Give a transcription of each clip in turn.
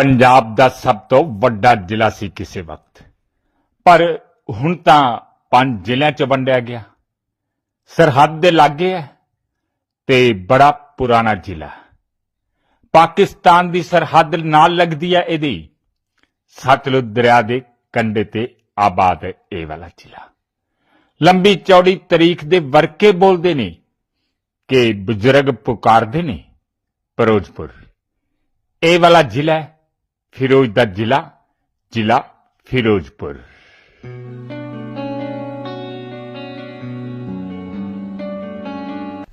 ਪੰਜਾਬ ਦਾ ਸਭ ਤੋਂ ਵੱਡਾ ਜ਼ਿਲ੍ਹਾ ਸੀ ਕਿਸੇ ਵਕਤ। ਪਰ ਹੁਣ ਤਾਂ ਪੰਜ ਜ਼ਿਲ੍ਹਿਆਂ ਚ ਵੰਡਿਆ ਗਿਆ। ਸਰਹੱਦ ਦੇ ਲਾਗੇ ਹੈ ਤੇ ਬੜਾ ਪੁਰਾਣਾ ਜ਼ਿਲ੍ਹਾ। ਪਾਕਿਸਤਾਨ ਦੀ ਸਰਹੱਦ ਨਾਲ ਲੱਗਦੀ ਹੈ ਇਹਦੀ। ਸਤਲੁਜ ਦਰਿਆ ਦੇ ਕੰਢੇ ਤੇ ਆਬਾਦ ਹੈ ਇਹ ਵਾਲਾ ਜ਼ਿਲ੍ਹਾ। ਲੰਬੀ ਚੌੜੀ ਤਾਰੀਖ ਦੇ ਵਰਕੇ ਬੋਲਦੇ ਨੇ ਕਿ ਬਜ਼ੁਰਗ ਪੁਕਾਰਦੇ ਨੇ ਫਿਰੋਜ਼ਪੁਰ। ਇਹ ਵਾਲਾ ਜ਼ਿਲ੍ਹਾ ਹੈ ਫਿਰੋਜ਼ ਦਾ ਜ਼ਿਲ੍ਹਾ ਜ਼ਿਲ੍ਹਾ ਫਿਰੋਜ਼ਪੁਰ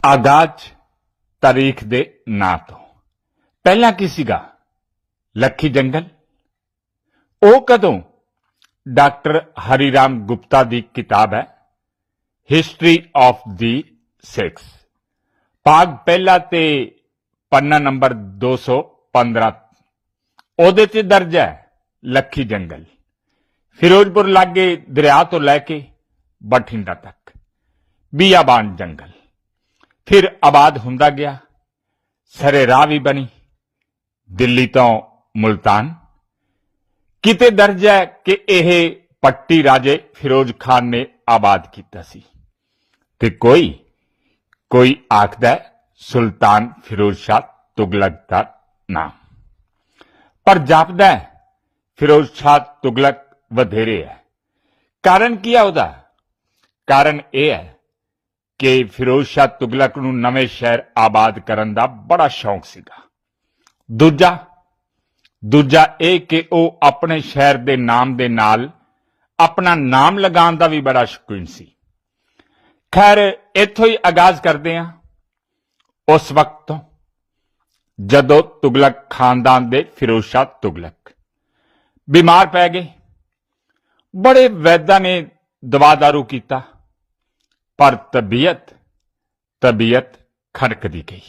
ਆਗਾਜ਼ ਤਾਰੀਖ ਦੇ ਨਾਂ ਤੋਂ ਪਹਿਲਾਂ ਕੀ ਸੀਗਾ? ਲੱਖੀ ਜੰਗਲ। ਉਹ ਕਦੋਂ ਡਾਕਟਰ ਹਰੀ ਰਾਮ ਗੁਪਤਾ ਦੀ ਕਿਤਾਬ ਹੈ? ਹਿਸਟਰੀ ਆਫ ਦੀ ਸਿਕਸ ਭਾਗ ਪਹਿਲਾ ਤੇ ਪੰਨਾ ਨੰਬਰ 215 ਉਹਦੇ ਤੇ ਦਰਜ ਹੈ, ਲੱਖੀ ਜੰਗਲ। ਫਿਰੋਜ਼ਪੁਰ ਲਾਗੇ ਦਰਿਆ ਤੋਂ ਲੈ ਕੇ ਬਠਿੰਡਾ ਤੱਕ, ਬੀਆਬਾਨ ਜੰਗਲ। ਫਿਰ ਆਬਾਦ ਹੁੰਦਾ ਗਿਆ, ਸਰੇ ਰਾਹ ਵੀ ਬਣੀ, ਦਿੱਲੀ ਤੋਂ ਮੁਲਤਾਨ। ਕਿਤੇ ਦਰਜ ਹੈ ਕਿ ਇਹ ਪੱਟੀ ਰਾਜੇ ਫਿਰੋਜ਼ ਖਾਨ ਨੇ ਆਬਾਦ ਕੀਤਾ ਸੀ। ਤੇ ਕੋਈ ਕੋਈ ਆਖਦਾ ਸੁਲਤਾਨ ਫਿਰੋਜ਼ ਸ਼ਾਹ ਤੁਗਲਕ ਦਾ ਨਾਮ। ਪਰ ਜਾਪਦਾ ਹੈ ਫਿਰੋਜ਼ ਸ਼ਾਹ ਤੁਗਲਕ ਵਧੇਰੇ ਹੈ। ਕਾਰਨ ਕੀ ਹੈ ਉਹਦਾ? ਕਾਰਨ ਇਹ ਹੈ ਕਿ ਫਿਰੋਜ਼ ਸ਼ਾਹ ਤੁਗਲਕ ਨੂੰ ਨਵੇਂ ਸ਼ਹਿਰ ਆਬਾਦ ਕਰਨ ਦਾ ਬੜਾ ਸ਼ੌਂਕ ਸੀਗਾ। ਦੂਜਾ ਦੂਜਾ ਇਹ ਕਿ ਉਹ ਆਪਣੇ ਸ਼ਹਿਰ ਦੇ ਨਾਮ ਦੇ ਨਾਲ ਆਪਣਾ ਨਾਮ ਲਗਾਉਣ ਦਾ ਵੀ ਬੜਾ ਸ਼ੌਕੀਨ ਸੀ। ਖੈਰ, ਇੱਥੋਂ ਹੀ ਆਗਾਜ਼ ਕਰਦੇ ਹਾਂ। ਉਸ ਵਕਤ ਤੋਂ ਜਦੋਂ ਤੁਗਲਕ ਖਾਨਦਾਨ ਦੇ ਫਿਰੋਜ਼ ਸ਼ਾਹ ਤੁਗਲਕ। ਬਿਮਾਰ ਪੈ ਗਏ। ਬੜੇ ਵੈਦਾਂ ਨੇ ਦਵਾ ਦਾਰੂ ਕੀਤਾ। ਪਰ ਤਬੀਅਤ ਤਬੀਅਤ ਖੜਕਦੀ ਗਈ।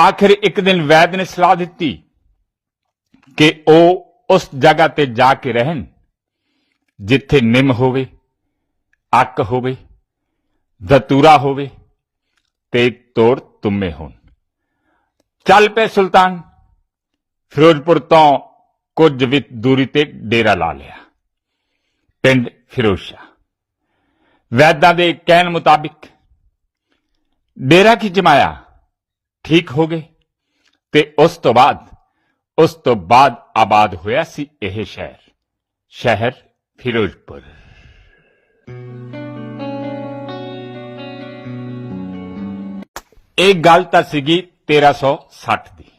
ਆਖਿਰ ਇੱਕ ਦਿਨ ਵੈਦ ਨੇ ਸਲਾਹ ਦਿੱਤੀ ਕਿ ਉਹ ਉਸ ਜਗ੍ਹਾ ਤੇ ਜਾ ਕੇ ਰਹਿਣ ਜਿੱਥੇ ਨਿੰਮ ਹੋਵੇ, ਅੱਕ ਹੋਵੇ, ਦਤੂਰਾ ਹੋਵੇ ਤੇ ਤੋੜ ਤੁਮੇ ਹੋਣ। ਚੱਲ ਪਏ ਸੁਲਤਾਨ। ਫਿਰੋਜ਼ਪੁਰ ਤੋਂ ਕੁਝ ਵੀ ਦੂਰੀ ਤੇ ਡੇਰਾ ਲਾ ਲਿਆ। ਪਿੰਡ ਫਿਰੋਜ਼ਸ਼ਾ ਵੈਦਾਂ ਦੇ ਕਹਿਣ ਮੁਤਾਬਿਕ ਡੇਰਾ ਕੀ ਜਮਾਇਆ? ਠੀਕ ਹੋ ਗਏ। ਤੇ ਉਸ ਤੋਂ ਬਾਅਦ, ਉਸ ਤੋਂ ਬਾਅਦ ਆਬਾਦ ਹੋਇਆ ਸੀ ਇਹ ਸ਼ਹਿਰ। ਸ਼ਹਿਰ ਫਿਰੋਜ਼ਪੁਰ। ਇਹ ਗੱਲ ਤਾਂ ਸੀਗੀ 1360 ਦੀ।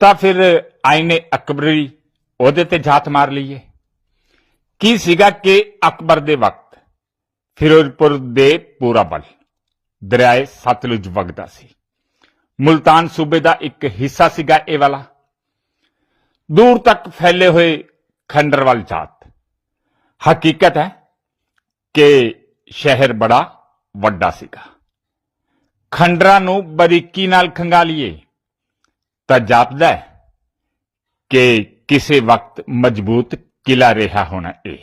ਤਾਂ ਫਿਰ ਆਇਨੇ ਅਕਬਰੀ ਉਹਦੇ ਤੇ ਝਾਤ ਮਾਰ ਲਈਏ। ਕੀ ਸੀਗਾ ਕਿ ਅਕਬਰ ਦੇ ਵਕਤ ਫਿਰੋਜ਼ਪੁਰ ਦੇ ਪੂਰਾ ਬਲ, ਦਰਿਆਏ ਸਤਲੁਜ ਵਗਦਾ ਸੀ। ਮੁਲਤਾਨ ਸੂਬੇ ਦਾ ਇੱਕ ਹਿੱਸਾ ਸੀਗਾ ਇਹ ਵਾਲਾ। ਦੂਰ ਤੱਕ ਫੈਲੇ ਹੋਏ ਖੰਡਰਵਾਲ ਜਾਤ ਹਕੀਕਤ ਹੈ ਕਿ ਸ਼ਹਿਰ ਬੜਾ ਵੱਡਾ ਸੀਗਾ। ਖੰਡਰਾਂ ਨੂੰ ਬਰੀਕੀ ਨਾਲ ਖੰਗਾਲੀਏ, ਤਾਂ ਜਾਪਦਾ ਹੈ ਕਿ ਕਿਸੇ ਵਕਤ ਮਜ਼ਬੂਤ ਕਿਲਾ ਰਿਹਾ ਹੋਣਾ ਇਹ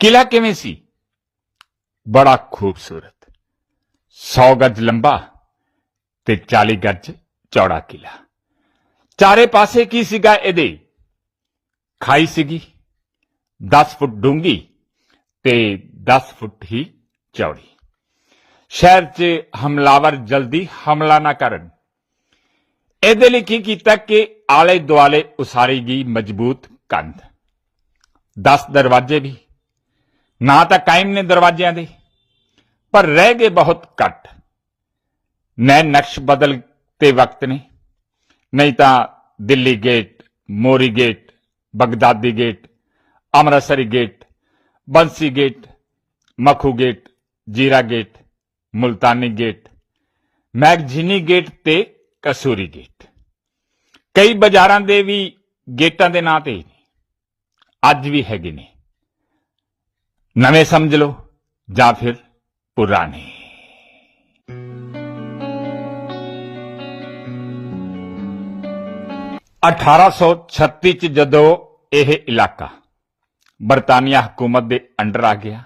ਕਿਲਾ ਕਿਵੇਂ ਸੀ? ਬੜਾ ਖੂਬਸੂਰਤ। 100 ਗਜ ਲੰਬਾ ਤੇ 40 ਗਜ ਚੌੜਾ ਕਿਲਾ। ਚਾਰੇ ਪਾਸੇ ਕੀ ਸੀਗਾ ਇਹਦੇ? ਖਾਈ ਸੀਗੀ 10 ਫੁੱਟ ਡੂੰਗੀ ਤੇ 10 ਫੁੱਟ ਹੀ ਚੌੜੀ। ਸ਼ਹਿਰ 'ਚ ਹਮਲਾਵਰ ਜਲਦੀ ਹਮਲਾ ਨਾ ਕਰਨ। ਇਹਦੇ ਲਈ ਕੀ ਕੀਤਾ ਕਿ ਆਲੇ ਦੁਆਲੇ ਉਸਾਰੀ ਗਈ ਮਜ਼ਬੂਤ ਕੰਧ। 10 ਦਰਵਾਜ਼ੇ ਵੀ। ਨਾ ਤਾਂ ਕਾਇਮ ਨੇ ਦਰਵਾਜ਼ਿਆਂ ਦੇ, ਪਰ ਰਹਿ ਗਏ ਬਹੁਤ ਘੱਟ। ਨੈ ਨਕਸ਼ ਬਦਲ ਤੇ ਵਕਤ ਨੇ। ਨਹੀਂ ਤਾਂ Delhi gate, Mori gate, Baghdadi gate, Amritsari gate, Bansi gate, Makhu gate, Zira gate Multani gate Magazini gate ਤੇ ਕਸੂਰੀ ਗੇਟ ਕਈ ਬਾਜ਼ਾਰਾਂ ਦੇ ਵੀ ਗੇਟਾਂ ਦੇ ਨਾਂ ਤੇ ਅੱਜ ਵੀ ਹੈਗੇ ਨੇ ਨਵੇਂ ਸਮਝ ਲਓ ਜਾਂ ਫਿਰ ਪੁਰਾਣੇ 1836 ਚ ਜਦੋਂ ਇਹ ਇਲਾਕਾ ਬਰਤਾਨੀਆ ਹਕੂਮਤ ਦੇ ਅੰਡਰ ਆ ਗਿਆ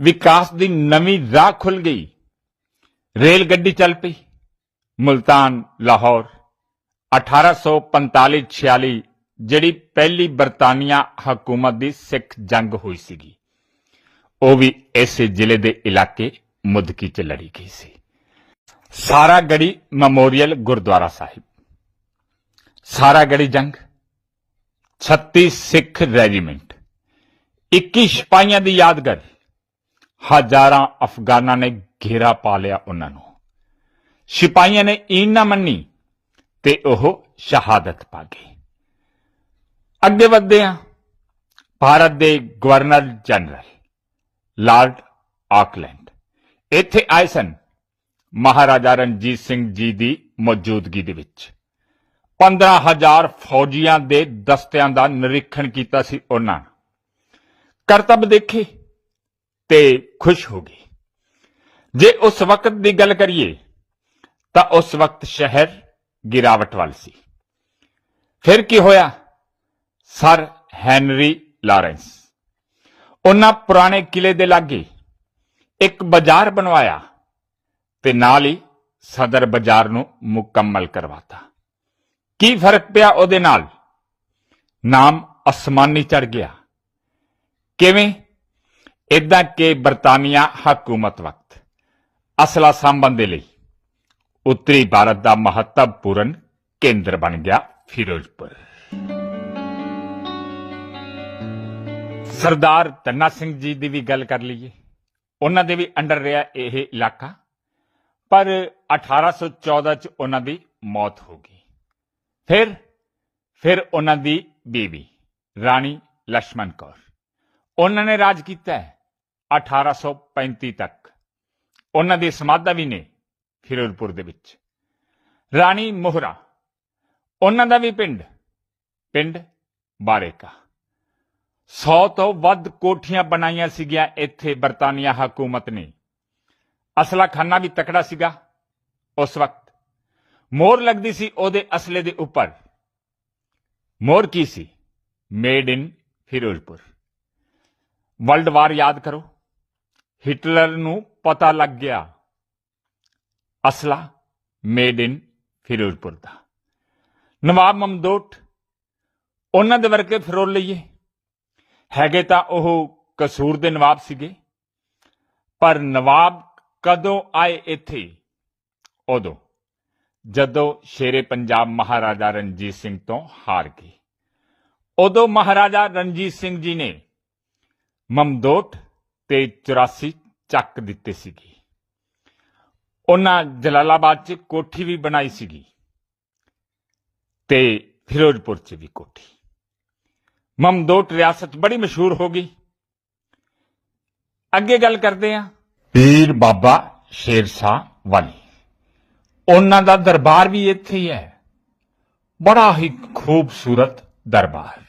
ਵਿਕਾਸ ਦੀ ਨਵੀਂ ਰਾਹ ਖੁੱਲ ਗਈ। ਰੇਲ ਗੱਡੀ ਚੱਲ ਪਈ। ਮੁਲਤਾਨ, ਲਾਹੌਰ। 1845-46 ਜਿਹੜੀ ਪਹਿਲੀ ਬਰਤਾਨੀਆ ਹਕੂਮਤ ਦੀ ਸਿੱਖ ਜੰਗ ਹੋਈ ਸੀਗੀ, ਉਹ ਵੀ ਇਸੇ ਜ਼ਿਲ੍ਹੇ ਦੇ ਇਲਾਕੇ ਮੁਦਕੀ ਚ ਲੜੀ ਗਈ ਸੀ। ਸਾਰਾਗੜੀ ਮੈਮੋਰੀਅਲ ਗੁਰਦੁਆਰਾ ਸਾਹਿਬ। ਸਾਰਾਗੜੀ ਜੰਗ 36 ਸਿੱਖ ਰੈਜੀਮੈਂਟ 21 ਸਿਪਾਹੀਆਂ ਦੀ ਯਾਦਗਾਰ। ਹਜ਼ਾਰਾਂ ਅਫਗਾਨਾਂ ਨੇ ਘੇਰਾ ਪਾ ਲਿਆ ਉਹਨਾਂ ਨੂੰ। ਸਿਪਾਹੀਆਂ ਨੇ ਈਨ ਨਾ ਮੰਨੀ ਤੇ ਉਹ ਸ਼ਹਾਦਤ ਪਾ ਗਏ। ਅੱਗੇ ਵਧਦੇ ਹਾਂ। ਭਾਰਤ ਦੇ ਗਵਰਨਰ ਜਨਰਲ ਲਾਰਡ ਆਕਲੈਂਡ। ਇੱਥੇ ਆਏ ਸਨ ਮਹਾਰਾਜਾ ਰਣਜੀਤ ਸਿੰਘ ਜੀ ਦੀ ਮੌਜੂਦਗੀ ਦੇ ਵਿੱਚ। 15000 ਫੌਜੀਆਂ ਦੇ ਦਸਤਿਆਂ ਦਾ ਨਿਰੀਖਣ ਕੀਤਾ ਸੀ ਉਹਨਾਂ ਨੇ। ਕਰਤੱਵ ਦੇਖੇ। ਤੇ ਖੁਸ਼ ਹੋ ਗਏ ਜੇ ਉਸ ਵਕਤ ਦੀ ਗੱਲ ਕਰੀਏ, ਤਾਂ ਉਸ ਵਕਤ ਸ਼ਹਿਰ ਗਿਰਾਵਟ ਵੱਲ ਸੀ। ਫਿਰ ਕੀ ਹੋਇਆ? ਸਰ ਹੈਨਰੀ ਲਾਰੈਂਸ, ਉਹਨਾਂ ਪੁਰਾਣੇ ਕਿਲੇ ਦੇ ਲਾਗੇ ਇੱਕ ਬਾਜ਼ਾਰ ਬਣਵਾਇਆ ਤੇ ਨਾਲ ਹੀ ਸਦਰ ਬਾਜ਼ਾਰ ਨੂੰ ਮੁਕੰਮਲ ਕਰਵਾਤਾ। ਕੀ ਫ਼ਰਕ ਪਿਆ ਉਹਦੇ ਨਾਲ? ਨਾਮ ਅਸਮਾਨੀ ਚੜ ਗਿਆ। ਕਿਵੇਂ? ਇਦਾਂ ਕਿ ਬਰਤਾਨੀਆ ਹਕੂਮਤ ਵਕਤ। ਅਸਲਾ ਸੰਬੰਧ ਦੇ ਲਈ ਉੱਤਰੀ ਭਾਰਤ ਦਾ ਮਹੱਤਵਪੂਰਨ ਕੇਂਦਰ ਬਣ ਗਿਆ ਫਿਰੋਜ਼ਪੁਰ। ਸਰਦਾਰ ਤੰਨਾ ਸਿੰਘ ਜੀ ਦੀ ਵੀ ਗੱਲ ਕਰ ਲਈਏ। ਉਹਨਾਂ ਦੇ ਵੀ ਅੰਡਰ ਰਿਹਾ ਇਹ ਇਲਾਕਾ। ਪਰ 1814 ਚ ਉਹਨਾਂ ਦੀ ਮੌਤ ਹੋ ਗਈ। ਫਿਰ ਫਿਰ ਉਹਨਾਂ ਦੀ ਬੀਵੀ ਰਾਣੀ ਲక్ష్మణ ਕੌਰ। ਉਹਨਾਂ ਨੇ ਰਾਜ ਕੀਤਾ ਹੈ। 1835 ਤੱਕ। ਉਹਨਾਂ ਦੀ ਸਮਾਧਾ ਵੀ ਨੇ ਫਿਰੋਜ਼ਪੁਰ ਦੇ ਵਿੱਚ। ਰਾਣੀ ਮੋਹਰਾ, ਉਹਨਾਂ ਦਾ ਵੀ ਪਿੰਡ ਪਿੰਡ ਬਾਰੇਕਾ। 100 ਤੋਂ ਵੱਧ ਕੋਠੀਆਂ ਬਣਾਈਆਂ ਸੀਗੀਆਂ ਇੱਥੇ ਬਰਤਾਨੀਆ ਹਕੂਮਤ ਨੇ। ਅਸਲਾ ਖਾਨਾ ਵੀ ਤਕੜਾ ਸੀਗਾ ਉਸ ਵਕਤ। ਮੋਹਰ ਲੱਗਦੀ ਸੀ ਉਹਦੇ ਅਸਲੇ ਦੇ ਉੱਪਰ। ਮੋਹਰ ਕੀ ਸੀ? Made in Ferozepur world war ਯਾਦ ਕਰੋ। ਹਿਟਲਰ ਨੂੰ ਪਤਾ ਲੱਗ ਗਿਆ। ਅਸਲਾ ਮੇਡ ਇਨ ਫਿਰੋਜ਼ਪੁਰ ਦਾ। ਨਵਾਬ ਮਮਦੋਟ, ਉਹਨਾਂ ਦੇ ਵਰਗੇ ਫਿਰੋਲ ਲਈਏ। ਹੈਗੇ ਤਾਂ ਉਹ ਕਸੂਰ ਦੇ ਨਵਾਬ ਸੀਗੇ। ਪਰ ਨਵਾਬ ਕਦੋਂ ਆਏ ਇੱਥੇ? ਉਦੋਂ, ਜਦੋਂ ਸ਼ੇਰੇ ਪੰਜਾਬ ਮਹਾਰਾਜਾ ਰਣਜੀਤ ਸਿੰਘ ਤੋਂ ਹਾਰ ਗਏ। ਉਦੋਂ ਮਹਾਰਾਜਾ ਰਣਜੀਤ ਸਿੰਘ ਜੀ ਨੇ ਮਮਦੋਟ ਤੇ 84 ਚੱਕ ਦਿੱਤੇ ਸੀਗੇ। ਉਹਨਾਂ ਜਲਾਲਾਬਾਦ 'ਚ ਕੋਠੀ ਵੀ ਬਣਾਈ ਸੀਗੀ ਤੇ ਫਿਰੋਜ਼ਪੁਰ 'ਚ ਵੀ ਕੋਠੀ। ਮਮਦੋਟ ਰਿਆਸਤ ਬੜੀ ਮਸ਼ਹੂਰ ਹੋ ਗਈ। ਅੱਗੇ ਗੱਲ ਕਰਦੇ ਹਾਂ ਪੀਰ ਬਾਬਾ ਸ਼ੇਰ ਸ਼ਾਹ ਵਾਲੀ। ਉਹਨਾਂ ਦਾ ਦਰਬਾਰ ਵੀ ਇੱਥੇ ਹੀ ਹੈ। ਬੜਾ ਹੀ ਖੂਬਸੂਰਤ ਦਰਬਾਰ।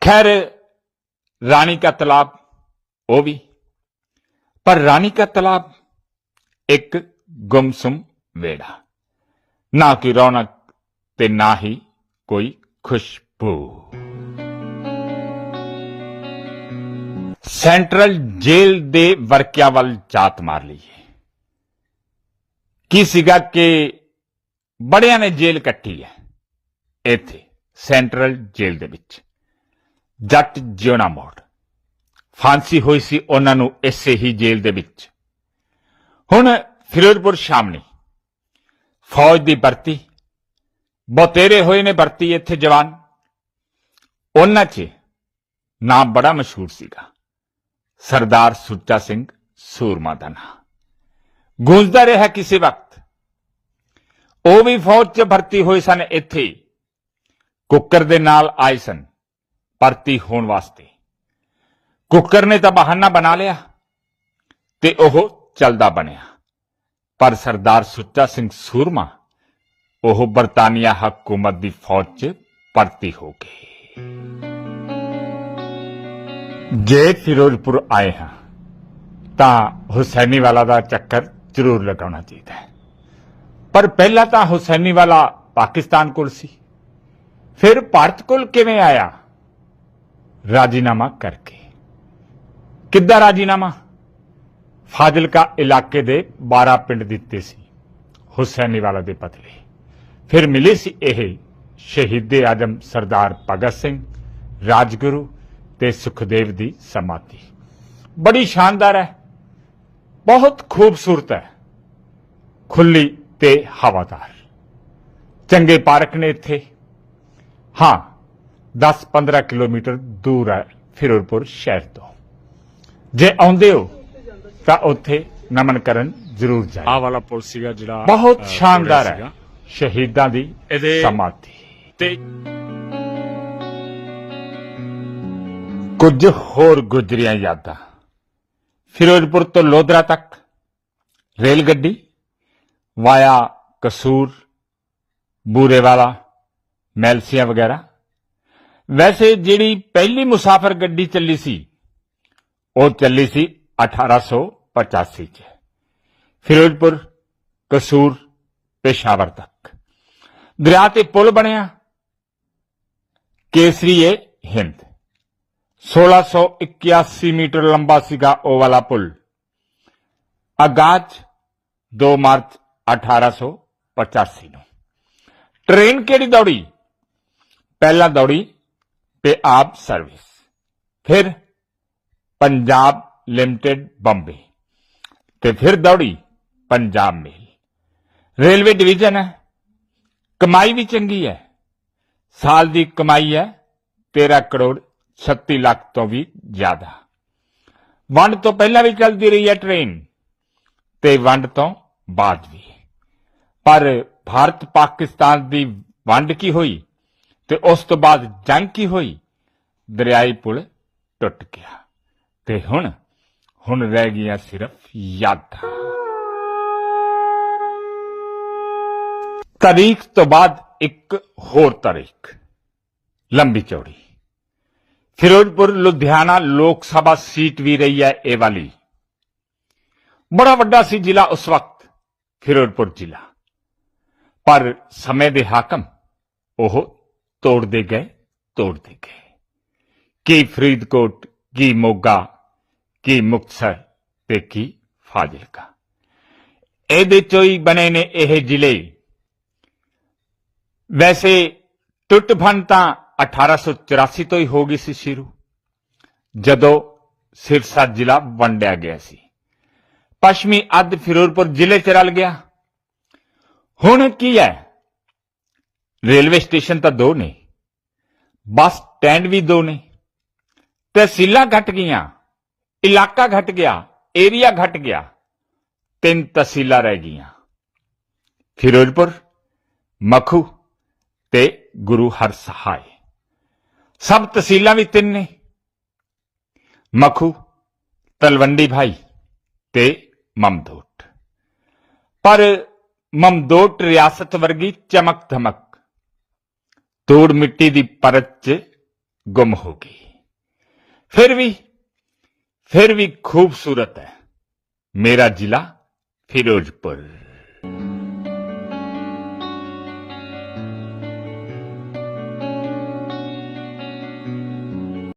ਖੈਰ, ਰਾਣੀ ਕਾ ਤਲਾਬ ਉਹ ਵੀ ਪਰ ਰਾਣੀ ਕਾ ਤਲਾਬ ਇੱਕ ਗੁੰਮਸੁਮ ਵੇੜਾ ਨਾ ਕੋਈ ਰੌਣਕ ਤੇ ਨਾ ਹੀ ਕੋਈ ਖੁਸ਼ਬੂ ਸੈਂਟਰਲ ਜੇਲ੍ਹ ਦੇ ਵਰਕਿਆਂ ਵੱਲ ਝਾਤ ਮਾਰ ਲਈਏ ਕੀ ਸੀਗਾ ਕਿ ਬੜਿਆਂ ਨੇ ਜੇਲ੍ਹ ਕੱਟੀ ਹੈ ਇੱਥੇ ਸੈਂਟਰਲ ਜੇਲ੍ਹ ਦੇ ਵਿੱਚ ਜੱਟ ਜਿਉਣਾ ਮੋੜ ਫਾਂਸੀ ਹੋਈ ਸੀ ਉਹਨਾਂ ਨੂੰ ਇਸੇ ਹੀ ਜੇਲ੍ਹ ਦੇ ਵਿੱਚ। ਹੁਣ ਫਿਰੋਜ਼ਪੁਰ ਸ਼ਾਮਨੀ ਫੌਜ ਦੀ ਭਰਤੀ। ਬਹੁਤੇਰੇ ਹੋਏ ਨੇ ਭਰਤੀ ਇੱਥੇ ਜਵਾਨ। ਉਹਨਾਂ 'ਚ ਨਾਮ ਬੜਾ ਮਸ਼ਹੂਰ ਸੀਗਾ। ਸਰਦਾਰ ਸੁੱਚਾ ਸਿੰਘ ਸੂਰਮਾ ਦਾ ਨਾਂ ਗੂੰਜਦਾ ਰਿਹਾ ਕਿਸੇ ਵਕਤ। ਉਹ ਵੀ ਫੌਜ 'ਚ ਭਰਤੀ ਹੋਏ ਸਨ ਇੱਥੇ। ਕੁੱਕਰ ਦੇ ਨਾਲ ਆਏ ਸਨ। ਭਰਤੀ ਹੋਣ ਵਾਸਤੇ। ਕੁੱਕਰ ਨੇ ਤਾਂ ਬਹਾਨਾ ਬਣਾ ਲਿਆ ਤੇ ਉਹ ਚਲਦਾ ਬਣਿਆ। ਪਰ ਸਰਦਾਰ ਸੁੱਚਾ ਸਿੰਘ ਸੂਰਮਾ, ਉਹ ਬਰਤਾਨੀਆ ਹਕੂਮਤ ਦੀ ਫੌਜ 'ਚ ਭਰਤੀ ਹੋ ਗਏ। ਜੇ ਫਿਰੋਜ਼ਪੁਰ ਆਏ ਹਾਂ, ਤਾਂ ਹੁਸੈਨੀ ਵਾਲਾ ਦਾ ਚੱਕਰ ਜ਼ਰੂਰ ਲਗਾਉਣਾ ਚਾਹੀਦਾ ਹੈ। ਪਰ ਪਹਿਲਾਂ ਤਾਂ ਹੁਸੈਨੀ ਵਾਲਾ ਪਾਕਿਸਤਾਨ ਕੋਲ ਸੀ। ਫਿਰ ਭਾਰਤ ਕੋਲ ਕਿਵੇਂ ਆਇਆ? ਰਾਜੀਨਾਮਾ ਕਰਕੇ। ਕਿੱਦਾਂ ਰਾਜੀਨਾਮਾ? ਫਾਜ਼ਿਲਕਾ ਇਲਾਕੇ ਦੇ 12 ਪਿੰਡ ਦਿੱਤੇ ਸੀ ਹੁਸੈਨੀਵਾਲਾ ਦੇ ਪਤਲੇ ਫਿਰ ਮਿਲੀ ਸੀ ਇਹ ਸ਼ਹੀਦੇ ਆਜਮ ਸਰਦਾਰ ਭਗਤ ਸਿੰਘ, ਰਾਜਗੁਰੂ ਤੇ ਸੁਖਦੇਵ ਦੀ ਸਮਾਧੀ। ਬੜੀ ਸ਼ਾਨਦਾਰ ਹੈ, ਬਹੁਤ ਖੂਬਸੂਰਤ ਹੈ, ਖੁੱਲੀ ਤੇ ਹਵਾਦਾਰ। ਚੰਗੇ ਪਾਰਕ ਨੇ ਇੱਥੇ। ਹਾਂ 10-15 ਕਿਲੋਮੀਟਰ ਦੂਰ ਹੈ ਫਿਰੋਜ਼ਪੁਰ ਸ਼ਹਿਰ ਤੋਂ। ਜੇ ਆਉਂਦੇ ਹੋ ਤਾਂ ਉੱਥੇ ਨਮਨ ਕਰਨ ਜ਼ਰੂਰ ਜਾਇਓ। ਆਹ ਵਾਲਾ ਪੁਲ ਸੀਗਾ ਜਿਹੜਾ ਬਹੁਤ ਸ਼ਾਨਦਾਰ ਹੈ। ਸ਼ਹੀਦਾਂ ਦੀ ਇਹਦੇ- ਸਮਾਧੀ। ਤੇ ਕੁਝ ਹੋਰ ਗੁਜਰੀਆਂ ਯਾਦਾਂ। ਫਿਰੋਜ਼ਪੁਰ ਤੋਂ ਲੋਧਰਾ ਤੱਕ ਰੇਲ ਗੱਡੀ ਵਾਇਆ ਕਸੂਰ ਬੂਰੇਵਾਲਾ ਮੈਲਸੀਆਂ ਵਗੈਰਾ। ਵੈਸੇ ਜਿਹੜੀ ਪਹਿਲੀ ਮੁਸਾਫਰ ਗੱਡੀ ਚੱਲੀ ਸੀ ਉਹ ਚੱਲੀ ਸੀ 1885 ਚ, ਫਿਰੋਜ਼ਪੁਰ, ਕਸੂਰ, ਪੇਸ਼ਾਵਰ ਤੱਕ। ਦਰਿਆ ਤੇ ਪੁਲ ਬਣਿਆ, ਕੇਸਰੀਏ ਹਿੰਦ। 1681 ਮੀਟਰ ਲੰਬਾ ਸੀਗਾ ਉਹ ਵਾਲਾ ਪੁਲ। ਆਗਾਜ਼ 2 ਮਾਰਚ 1885 ਨੂੰ। ਟ੍ਰੇਨ ਕਿਹੜੀ ਦੌੜੀ? ਪਹਿਲਾਂ ਦੌੜੀ ਪਿਆਬ ਸਰਵਿਸ। ਫਿਰ ਪੰਜਾਬ ਲਿਮਟਿਡ ਬੰਬੇ ਤੇ ਫਿਰ ਦੌੜੀ ਪੰਜਾਬ ਮੇਲ। ਰੇਲਵੇ ਡਿਵੀਜ਼ਨ ਹੈ। ਕਮਾਈ ਵੀ ਚੰਗੀ ਹੈ। ਸਾਲ ਦੀ ਕਮਾਈ ਹੈ। 13 ਕਰੋੜ 36 ਲੱਖ ਤੋਂ ਵੀ ਜ਼ਿਆਦਾ। ਵੰਡ ਤੋਂ ਪਹਿਲਾਂ ਵੀ ਚੱਲਦੀ ਰਹੀ ਹੈ ਟ੍ਰੇਨ ਤੇ ਵੰਡ ਤੋਂ ਬਾਅਦ ਵੀ। ਪਰ ਭਾਰਤ ਪਾਕਿਸਤਾਨ ਦੀ ਵੰਡ ਕੀ ਹੋਈ ਤੇ ਉਸ ਤੋਂ ਬਾਅਦ ਜੰਗ ਕੀ ਹੋਈ? ਦਰਿਆਈ ਪੁਲ ਟੁੱਟ ਗਿਆ। ਤੇ ਹੁਣ ਹੁਣ ਰਹਿ ਗਈਆਂ ਸਿਰਫ ਯਾਦਾਂ। ਤਾਰੀਖ ਤੋਂ ਬਾਅਦ ਇੱਕ ਹੋਰ ਤਾਰੀਖ, ਲੰਬੀ ਚੌੜੀ। ਫਿਰੋਜ਼ਪੁਰ, ਲੁਧਿਆਣਾ ਲੋਕ ਸਭਾ ਸੀਟ ਵੀ ਰਹੀ ਹੈ ਇਹ ਵਾਲੀ। ਬੜਾ ਵੱਡਾ ਸੀ ਜ਼ਿਲ੍ਹਾ ਉਸ ਵਕਤ, ਫਿਰੋਜ਼ਪੁਰ ਜ਼ਿਲ੍ਹਾ। ਪਰ ਸਮੇਂ ਦੇ ਹਾਕਮ ਉਹ ਤੋੜਦੇ ਗਏ ਤੋੜਦੇ ਗਏ। ਕੀ ਫਰੀਦਕੋਟ, ਕੀ ਮੋਗਾ ਕੀ ਮੁਕਤਸਰ ਤੇ ਕੀ ਫਾਜ਼ਿਲਕਾ? ਇਹਦੇ ਚੋਂ ਹੀ ਬਣੇ ਨੇ ਇਹ ਜ਼ਿਲ੍ਹੇ। ਵੈਸੇ ਟੁੱਟ ਭੰਨ ਤਾਂ 1884 ਤੋਂ ਹੀ ਹੋ ਗਈ ਸੀ ਸ਼ੁਰੂ, ਜਦੋਂ ਸਿਰਸਾ ਜ਼ਿਲ੍ਹਾ ਵੰਡਿਆ ਗਿਆ ਸੀ। ਪੱਛਮੀ ਅੱਧ ਫਿਰੋਜ਼ਪੁਰ ਜ਼ਿਲ੍ਹੇ ਚ ਰਲ ਗਿਆ। ਹੁਣ ਕੀ ਹੈ? ਰੇਲਵੇ ਸਟੇਸ਼ਨ ਤਾਂ ਦੋ ਨੇ, ਬੱਸ ਸਟੈਂਡ ਵੀ ਦੋ ਨੇ, ਤਹਿਸੀਲਾਂ ਘਟ ਗਈਆਂ। ਇਲਾਕਾ ਘਟ ਗਿਆ ਏਰੀਆ ਘਟ ਗਿਆ, ਤਿੰਨ ਤਹਿਸੀਲਾਂ ਰਹਿ ਗਈਆਂ। ਫਿਰੋਜ਼ਪੁਰ, ਮਖੂ ਤੇ ਗੁਰੂ ਹਰਸਹਾਏ। ਸਭ ਤਹਿਸੀਲਾਂ ਵੀ ਤਿੰਨ ਨੇ। ਮਖੂ, ਤਲਵੰਡੀ ਭਾਈ ਤੇ ਮਮਦੋਟ। ਪਰ ਮਮਦੋਟ ਰਿਆਸਤ ਵਰਗੀ ਚਮਕ ਧਮਕ ਧੂੜ ਮਿੱਟੀ ਦੀ ਪਰਤ 'ਚ ਗੁੰਮ ਹੋ ਗਈ। ਫਿਰ ਵੀ फिर भी खूबसूरत है मेरा जिला फिरोजपुर